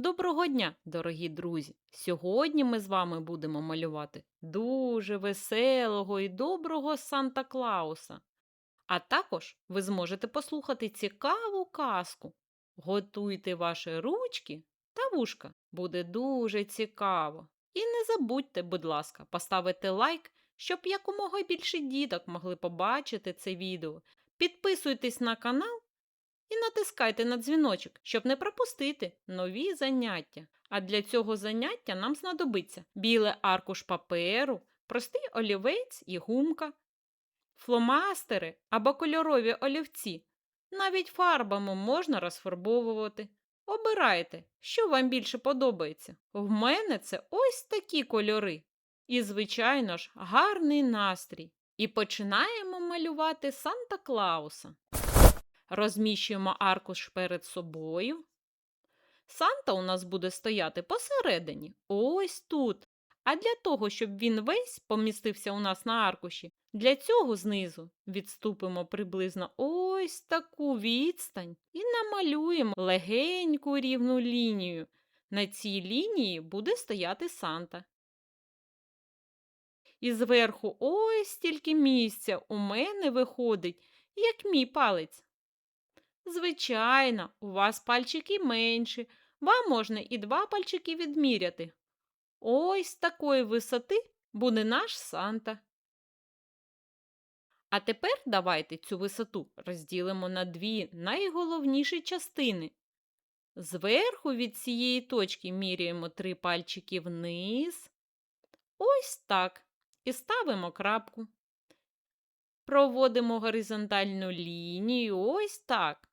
Доброго дня, дорогі друзі! Сьогодні ми з вами будемо малювати дуже веселого і доброго Санта Клауса. А також ви зможете послухати цікаву казку. Готуйте ваші ручки та вушка. Буде дуже цікаво. І не забудьте, будь ласка, поставити лайк, щоб якомога більше діток могли побачити це відео. Підписуйтесь на канал і натискайте на дзвіночок, щоб не пропустити нові заняття. А для цього заняття нам знадобиться білий аркуш паперу, простий олівець і гумка, фломастери або кольорові олівці. Навіть фарбами можна розфарбовувати. Обирайте, що вам більше подобається. В мене це ось такі кольори. І, звичайно ж, гарний настрій. І починаємо малювати Санта Клауса. Розміщуємо аркуш перед собою. Санта у нас буде стояти посередині, ось тут. А для того, щоб він весь помістився у нас на аркуші, для цього знизу відступимо приблизно ось таку відстань і намалюємо легеньку рівну лінію. На цій лінії буде стояти Санта. І зверху ось стільки місця у мене виходить, як мій палець. Звичайно, у вас пальчики менші, вам можна і два пальчики відміряти. Ось такої висоти буде наш Санта. А тепер давайте цю висоту розділимо на дві найголовніші частини. Зверху від цієї точки міряємо три пальчики вниз. Ось так. І ставимо крапку. Проводимо горизонтальну лінію ось так.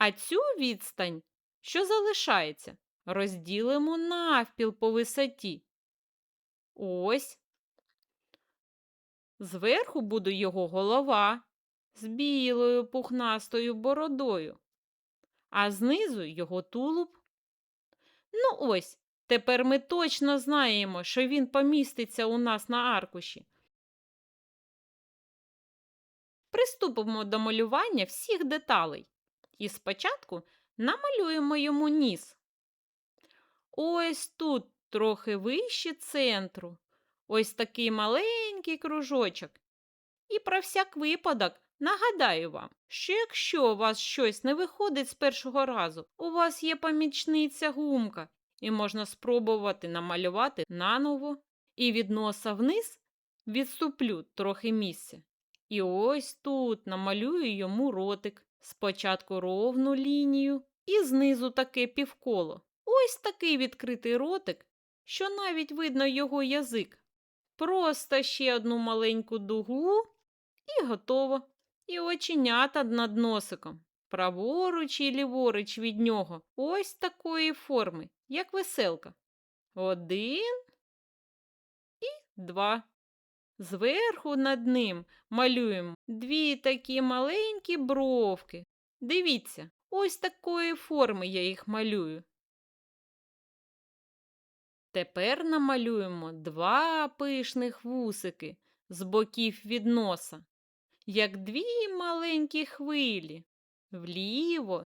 А цю відстань, що залишається, розділимо навпіл по висоті. Ось. Зверху буде його голова з білою пухнастою бородою, а знизу його тулуб. Ну ось, тепер ми точно знаємо, що він поміститься у нас на аркуші. Приступимо до малювання всіх деталей. І спочатку намалюємо йому ніс. Ось тут трохи вище центру. Ось такий маленький кружочок. І про всяк випадок нагадаю вам, що якщо у вас щось не виходить з першого разу, у вас є помічниця гумка, і можна спробувати намалювати наново. І від носа вниз відступлю трохи місця. І ось тут намалюю йому ротик. Спочатку ровну лінію і знизу таке півколо. Ось такий відкритий ротик, що навіть видно його язик. Просто ще одну маленьку дугу і готово. І оченята над носиком. Праворуч і ліворуч від нього ось такої форми, як веселка. Один і два. Зверху над ним малюємо дві такі маленькі бровки. Дивіться, ось такої форми я їх малюю. Тепер намалюємо два пишних вусики з боків від носа, як дві маленькі хвилі вліво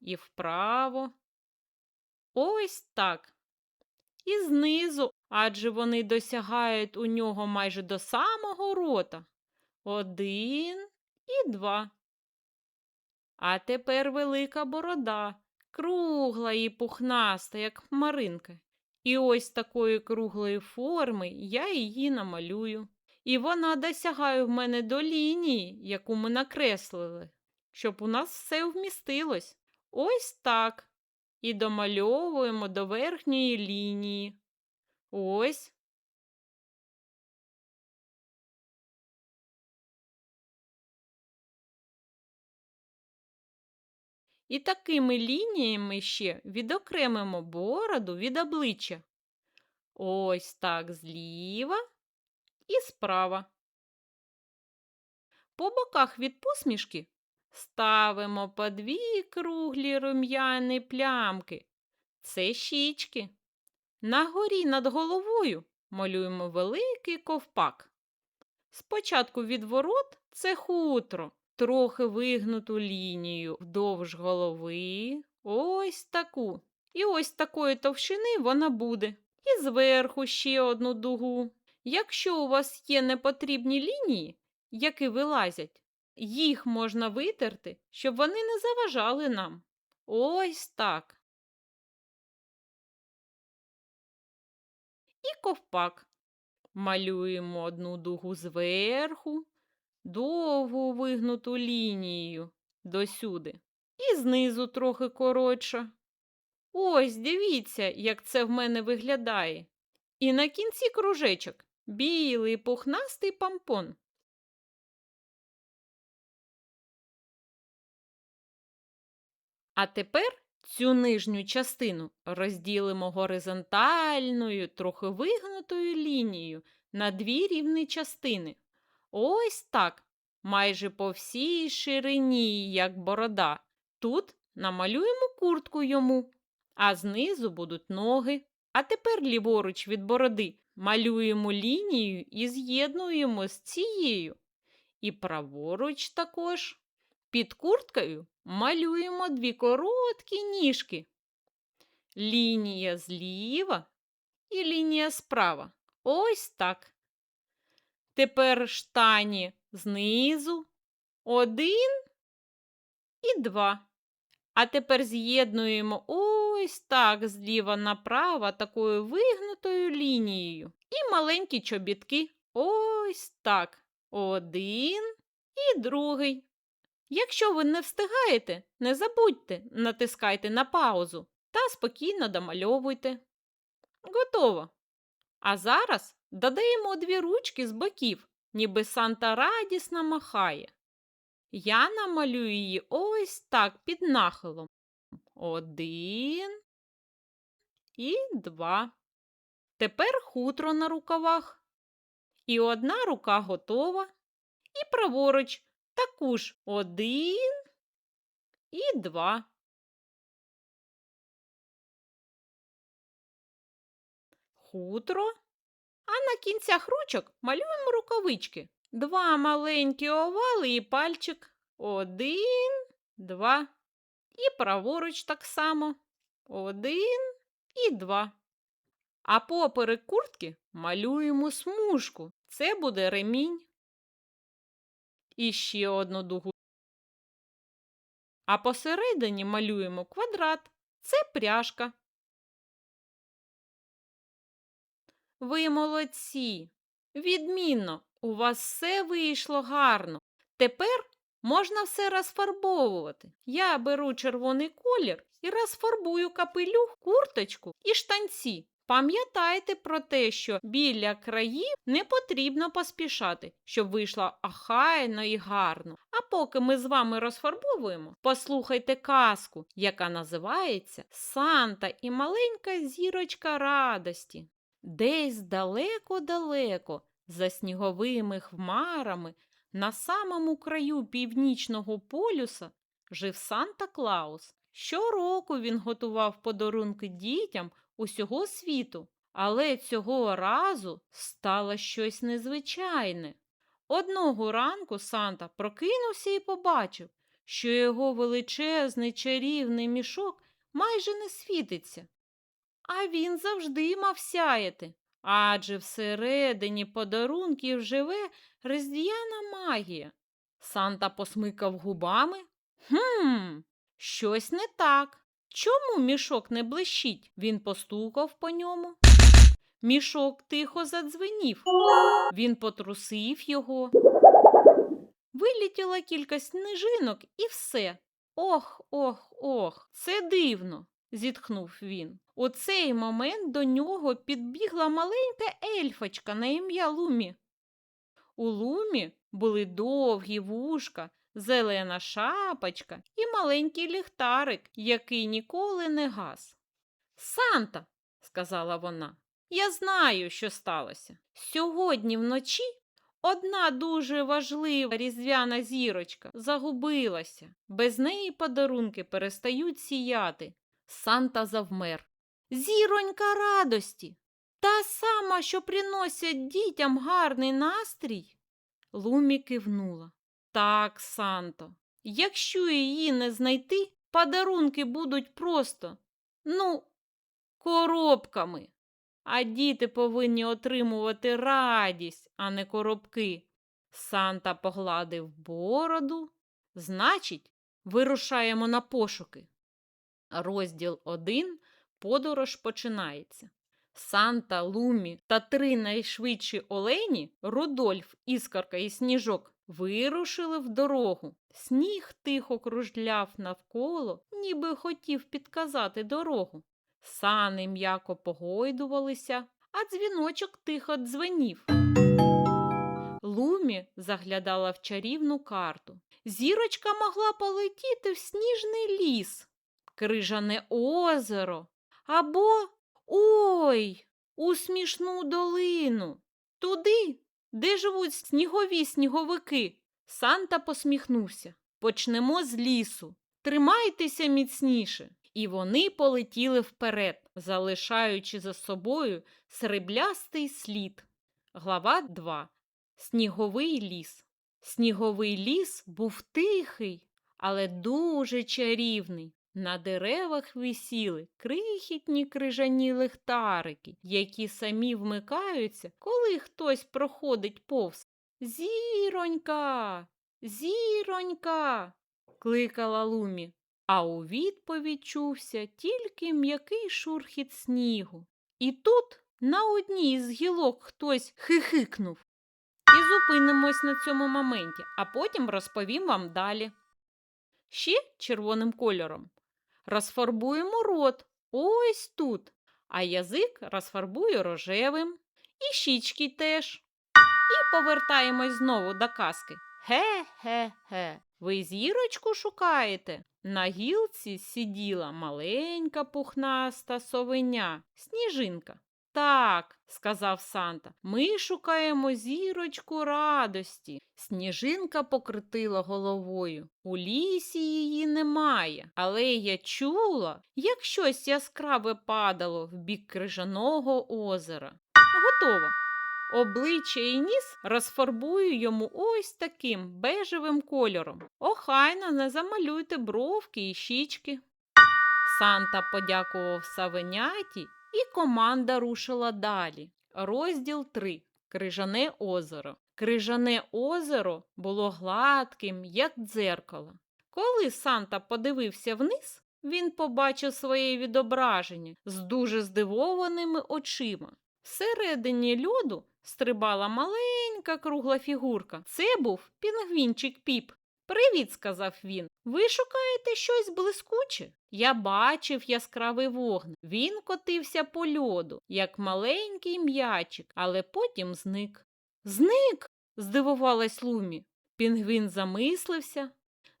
і вправо. Ось так. І знизу адже вони досягають у нього майже до самого рота. Один і два. А тепер велика борода, кругла і пухнаста, як хмаринка. І ось такої круглої форми я її намалюю. І вона досягає в мене до лінії, яку ми накреслили, щоб у нас все вмістилось. Ось так. І домальовуємо до верхньої лінії. Ось. І такими лініями ще відокремимо бороду від обличчя. Ось так зліва і справа. По боках від посмішки ставимо по дві круглі рум'яні плямки. Це щічки. На горі над головою малюємо великий ковпак. Спочатку від ворот це хутро, трохи вигнуту лінію вдовж голови. Ось таку. І ось такої товщини вона буде. І зверху ще одну дугу. Якщо у вас є непотрібні лінії, які вилазять, їх можна витерти, щоб вони не заважали нам. Ось так. І ковпак. Малюємо одну дугу зверху, довгу вигнуту лінію досюди. І знизу трохи коротша. Ось дивіться, як це в мене виглядає. І на кінці кружечок білий пухнастий пампон. А тепер цю нижню частину розділимо горизонтальною, трохи вигнутою лінією на дві рівні частини. Ось так, майже по всій ширині, як борода. Тут намалюємо куртку йому, а знизу будуть ноги. А тепер ліворуч від бороди малюємо лінію і з'єднуємо з цією. І праворуч також. Під курткою малюємо дві короткі ніжки. Лінія зліва і лінія справа. Ось так. Тепер штані знизу. Один і два. А тепер з'єднуємо ось так зліва направо такою вигнутою лінією. І маленькі чобітки. Ось так. Один і другий. Якщо ви не встигаєте, не забудьте, натискайте на паузу та спокійно домальовуйте. Готово. А зараз додаємо дві ручки з боків, ніби Санта радісно махає. Я намалюю її ось так під нахилом. Один і два. Тепер хутро на рукавах. І одна рука готова. І праворуч також один і два. Хутро. А на кінцях ручок малюємо рукавички. Два маленькі овали і пальчик. Один, два. І праворуч так само. Один і два. А поперек куртки малюємо смужку. Це буде ремінь. І ще одну дугу. А посередині малюємо квадрат. Це пряжка. Ви молодці. Відмінно, у вас все вийшло гарно. Тепер можна все розфарбовувати. Я беру червоний колір і розфарбую капелюх, курточку і штанці. Пам'ятайте про те, що біля країв не потрібно поспішати, щоб вийшло ахайно і гарно. А поки ми з вами розфарбовуємо, послухайте казку, яка називається Санта і маленька зірочка радості. Десь далеко-далеко, за сніговими хмарами, на самому краю північного полюса жив Санта Клаус. Щороку він готував подарунки дітям усього світу, але цього разу стало щось незвичайне. Одного ранку Санта прокинувся і побачив, що його величезний чарівний мішок майже не світиться. А він завжди мав сяяти, адже всередині подарунків живе різдвяна магія. Санта посмикав губами. Хм, щось не так. Чому мішок не блищить? Він постукав по ньому. Мішок тихо задзвенів. Він потрусив його. Вилітіло кілька сніжинок і все. Ох, ох, ох, це дивно, зітхнув він. У цей момент до нього підбігла маленька ельфочка на ім'я Лумі. У Лумі були довгі вушка, зелена шапочка і маленький ліхтарик, який ніколи не гас. Санта, сказала вона, я знаю, що сталося. Сьогодні вночі одна дуже важлива різдвяна зірочка загубилася. Без неї подарунки перестають сіяти. Санта завмер. Зіронька радості. Та сама, що приносять дітям гарний настрій. Лумі кивнула. Так, Санто. Якщо її не знайти, подарунки будуть просто, ну, коробками. А діти повинні отримувати радість, а не коробки. Санта погладив бороду. Значить, вирушаємо на пошуки. Розділ 1. Подорож починається. Санта, Лумі та три найшвидші олені Рудольф, Іскорка і Сніжок вирушили в дорогу. Сніг тихо кружляв навколо, ніби хотів підказати дорогу. Сани м'яко погойдувалися, а дзвіночок тихо дзвенів. Лумі заглядала в чарівну карту. Зірочка могла полетіти в сніжний ліс, крижане озеро або ой, у смішну долину. Туди, де живуть снігові сніговики. Санта посміхнувся. Почнемо з лісу. Тримайтеся міцніше. І вони полетіли вперед, залишаючи за собою сріблястий слід. Глава 2. Сніговий ліс. Сніговий ліс був тихий, але дуже чарівний. На деревах висіли крихітні крижані лихтарики, які самі вмикаються, коли хтось проходить повз. Зіронька, зіронька, кликала Лумі, а у відповідь чувся тільки м'який шурхіт снігу. І тут на одній з гілок хтось хихикнув. І зупинимось на цьому моменті, а потім розповім вам далі. Ще червоним кольором розфарбуємо рот ось тут, а язик розфарбую рожевим, і щічки теж. І повертаємось знову до казки. Ге-ге-ге, ви зірочку шукаєте? На гілці сиділа маленька пухнаста совеня, сніжинка. Так, сказав Санта, ми шукаємо зірочку радості. Сніжинка покрутила головою. У лісі її немає, але я чула, як щось яскраве падало в бік крижаного озера. Готово. Обличчя і ніс розфарбую йому ось таким бежевим кольором. Охайно не замалюйте бровки і щічки. Санта подякував савеняті, і команда рушила далі. Розділ 3. Крижане озеро. Крижане озеро було гладким, як дзеркало. Коли Санта подивився вниз, він побачив своє відображення з дуже здивованими очима. Всередині льоду стрибала маленька кругла фігурка. Це був пінгвінчик піп. Привіт, сказав він. Ви шукаєте щось блискуче? Я бачив яскравий вогник. Він котився по льоду, як маленький м'ячик, але потім зник. Зник? здивувалась Лумі. Пінгвін замислився.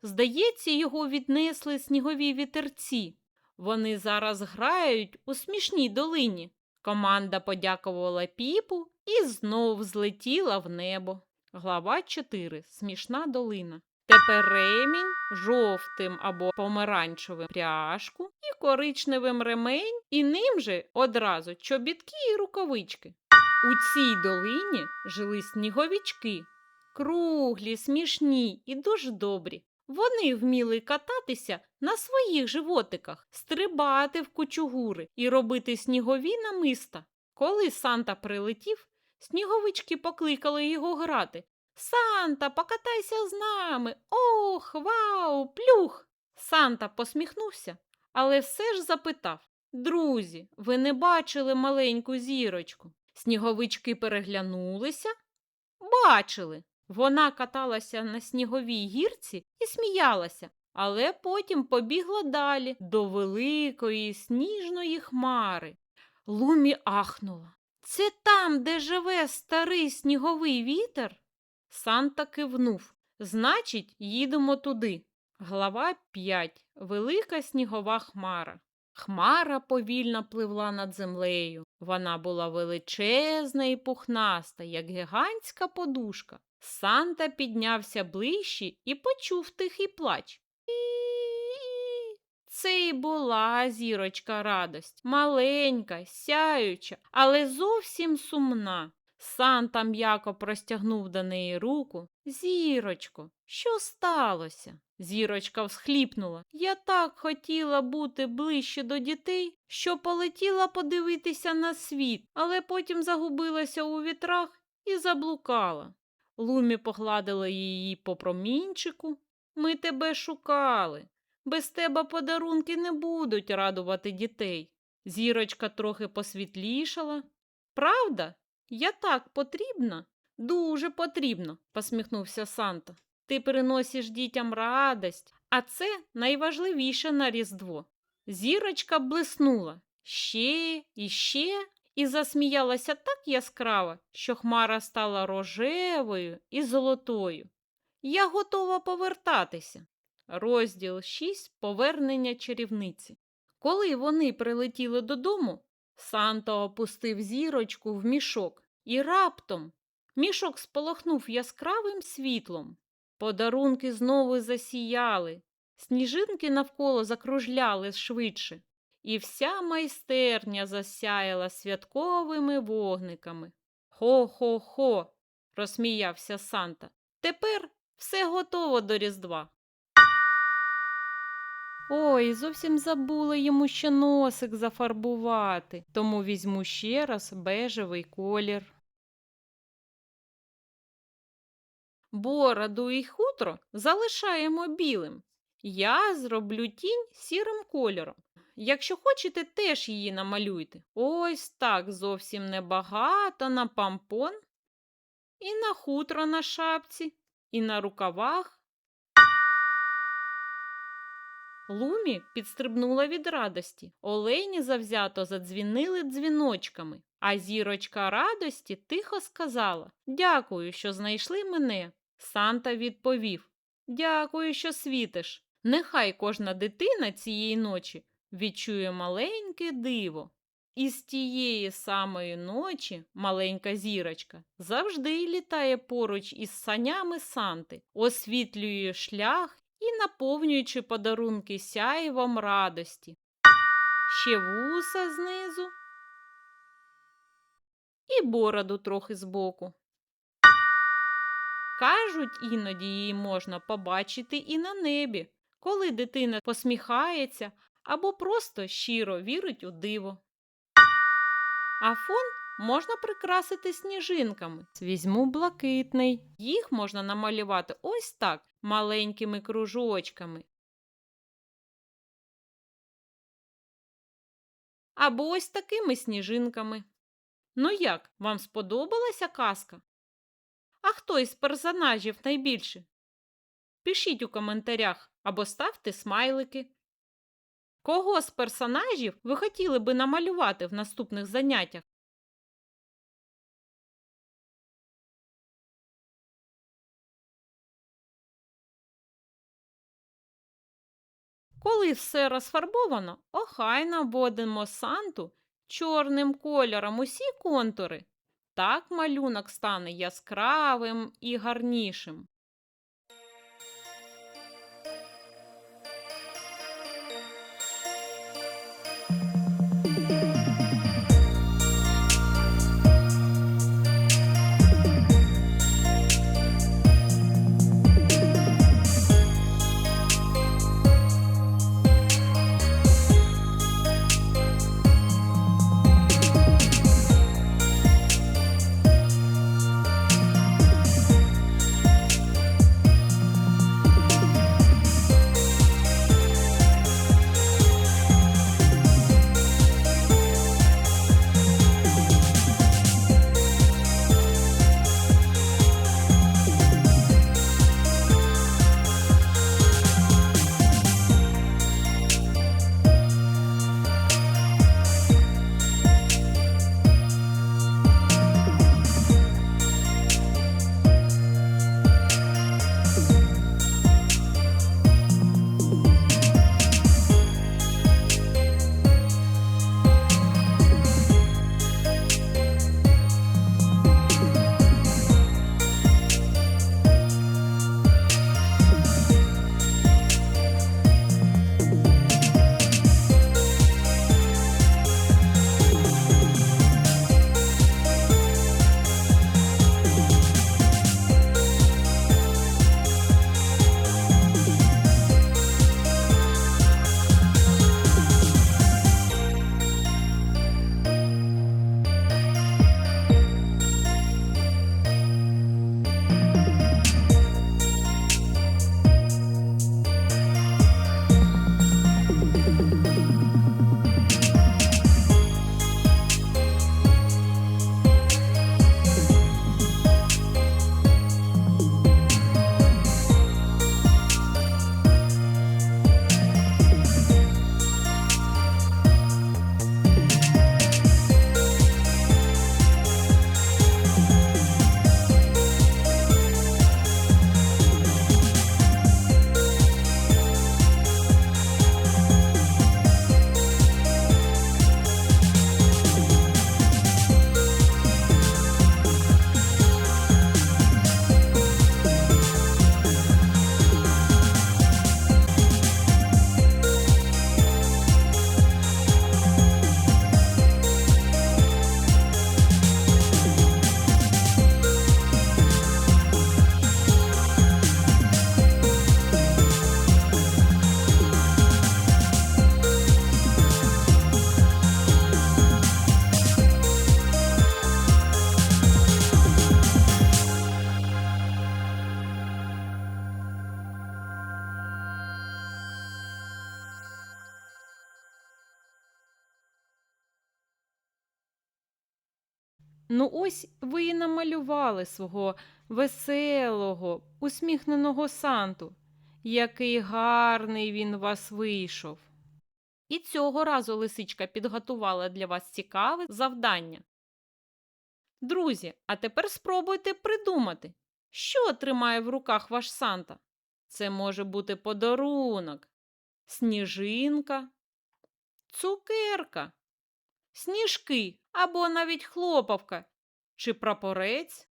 Здається, його віднесли снігові вітерці. Вони зараз грають у смішній долині. Команда подякувала піпу і знов злетіла в небо. Глава 4. Смішна долина. Тепер ремінь жовтим або помаранчевим пряжку і коричневим ремень, і ним же одразу чобітки і рукавички. У цій долині жили сніговічки, круглі, смішні і дуже добрі. Вони вміли кататися на своїх животиках, стрибати в кучугури і робити снігові намиста. Коли Санта прилетів, сніговички покликали його грати. Санта, покатайся з нами. Ох, вау, плюх. Санта посміхнувся, але все ж запитав Друзі, ви не бачили маленьку зірочку? Сніговички переглянулися. Бачили. Вона каталася на сніговій гірці і сміялася, але потім побігла далі до великої сніжної хмари. Лумі ахнула. Це там, де живе старий сніговий вітер? Санта кивнув. Значить, їдемо туди. Глава 5. Велика снігова хмара. Хмара повільно пливла над землею. Вона була величезна і пухнаста, як гігантська подушка. Санта піднявся ближче і почув тихий плач. Це й була зірочка радость, маленька, сяюча, але зовсім сумна. Санта м'яко простягнув до неї руку. Зірочко, що сталося? Зірочка всхліпнула. Я так хотіла бути ближче до дітей, що полетіла подивитися на світ, але потім загубилася у вітрах і заблукала. Лумі погладила її по промінчику. Ми тебе шукали. Без тебе подарунки не будуть радувати дітей. Зірочка трохи посвітлішала. Правда? Я так потрібна? Дуже потрібно, посміхнувся Санта. Ти приносиш дітям радость, а це найважливіше на Різдво. Зірочка блиснула ще і ще і засміялася так яскраво, що хмара стала рожевою і золотою. Я готова повертатися. Розділ 6. Повернення чарівниці. Коли вони прилетіли додому, Санта опустив зірочку в мішок, і раптом мішок сполохнув яскравим світлом. Подарунки знову засіяли, сніжинки навколо закружляли швидше, і вся майстерня засяяла святковими вогниками. Хо-хо-хо, розсміявся Санта. Тепер все готово до Різдва. Ой, зовсім забула йому ще носик зафарбувати, тому візьму ще раз бежевий колір. Бороду і хутро залишаємо білим. Я зроблю тінь сірим кольором. Якщо хочете, теж її намалюйте. Ось так зовсім небагато на пампон, і на хутро на шапці, і на рукавах. Лумі підстрибнула від радості. Олені завзято задзвінили дзвіночками, а зірочка радості тихо сказала Дякую, що знайшли мене. Санта відповів Дякую, що світиш. Нехай кожна дитина цієї ночі відчує маленьке диво. І з тієї самої ночі маленька зірочка завжди літає поруч із санями Санти, освітлює шлях і наповнюючи подарунки сяєвом радості. Ще вуса знизу і бороду трохи збоку. Кажуть, іноді її можна побачити і на небі, коли дитина посміхається або просто щиро вірить у диво. А фон можна прикрасити сніжинками. Візьму блакитний. Їх можна намалювати ось так, маленькими кружочками. Або ось такими сніжинками. Ну як, вам сподобалася казка? А хто із персонажів найбільше? Пишіть у коментарях або ставте смайлики. Кого з персонажів ви хотіли би намалювати в наступних заняттях? Коли все розфарбовано, охайно вводимо санту чорним кольором усі контури. Так малюнок стане яскравим і гарнішим. Ну ось ви і намалювали свого веселого, усміхненого Санту. Який гарний він вас вийшов. І цього разу лисичка підготувала для вас цікаве завдання. Друзі, а тепер спробуйте придумати, що тримає в руках ваш Санта. Це може бути подарунок, сніжинка, цукерка, сніжки або навіть хлопавка чи прапорець.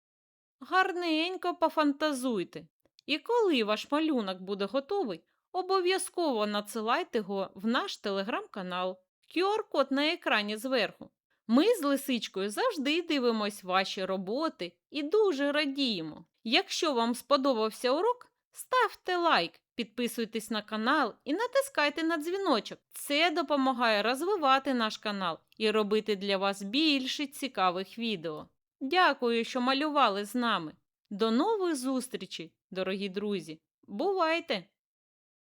Гарненько пофантазуйте. І коли ваш малюнок буде готовий, обов'язково надсилайте його в наш телеграм-канал. QR-код на екрані зверху. Ми з лисичкою завжди дивимось ваші роботи і дуже радіємо. Якщо вам сподобався урок, ставте лайк, підписуйтесь на канал і натискайте на дзвіночок. Це допомагає розвивати наш канал і робити для вас більше цікавих відео. Дякую, що малювали з нами. До нових зустрічей, дорогі друзі! Бувайте!